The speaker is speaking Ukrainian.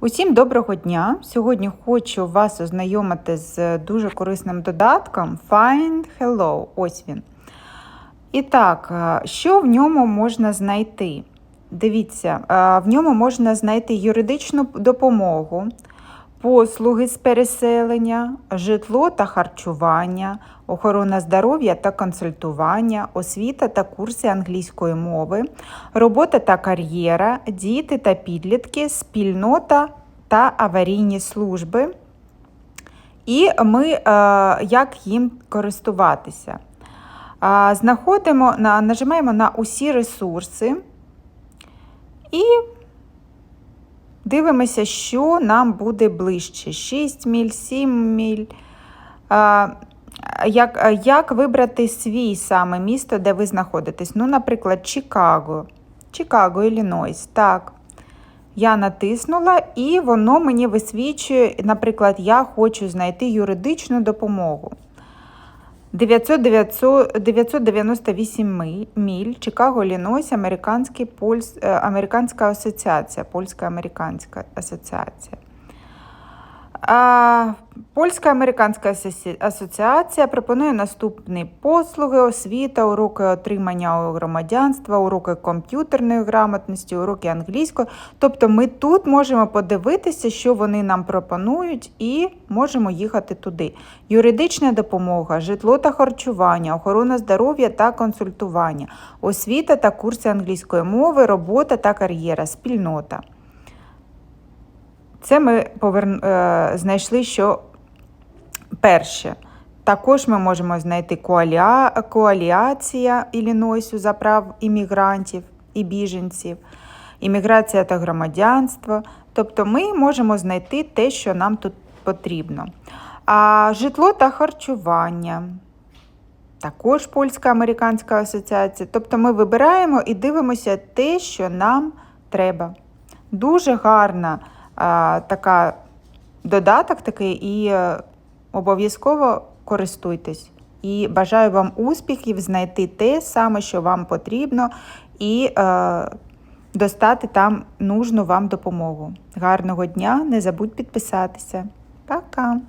Усім доброго дня! Сьогодні хочу вас ознайомити з дуже корисним додатком Find Hello. Ось він. І так, е, що в ньому можна знайти? Дивіться, е, в ньому можна знайти юридичну допомогу, послуги з переселення, житло та харчування, охорона здоров'я та консультування, освіта та курси англійської мови, робота та кар'єра, діти та підлітки, спільнота та аварійні служби. І ми е, як їм користуватися. Знаходимо, нажимаємо на усі ресурси і дивимося, що нам буде ближче: 6 міль, 7 міль. Як, як вибрати свій саме місто, де ви знаходитесь? Ну, наприклад, Чикаго. Чикаго, Іллінойс. Так. Я натиснула, і воно мені висвічує, наприклад, я хочу знайти юридичну допомогу. 900, 900, 998 міль, Чикаго, Іллінойс, Американський Польс, е, Американська асоціація, Польська-Американська асоціація. А, Польська американська асоціація пропонує наступні послуги, освіта, уроки отримання громадянства, уроки комп'ютерної грамотності, уроки англійської. Тобто ми тут можемо подивитися, що вони нам пропонують, і можемо їхати туди. Юридична допомога, житло та харчування, охорона здоров'я та консультування, освіта та курси англійської мови, робота та кар'єра, спільнота. Це ми поверн... е, знайшли, що перше. Також ми можемо знайти коаліа... коаліація Іллінойсу за прав іммігрантів і біженців, імміграція та громадянство. Тобто ми можемо знайти те, що нам тут потрібно. А житло та харчування. Також польська американська асоціація. Тобто ми вибираємо і дивимося те, що нам треба. Дуже гарна така додаток такий, і е, обов'язково користуйтесь. І бажаю вам успіхів знайти те саме, що вам потрібно, і е, достати там нужну вам допомогу. Гарного дня! Не забудь підписатися. Пока!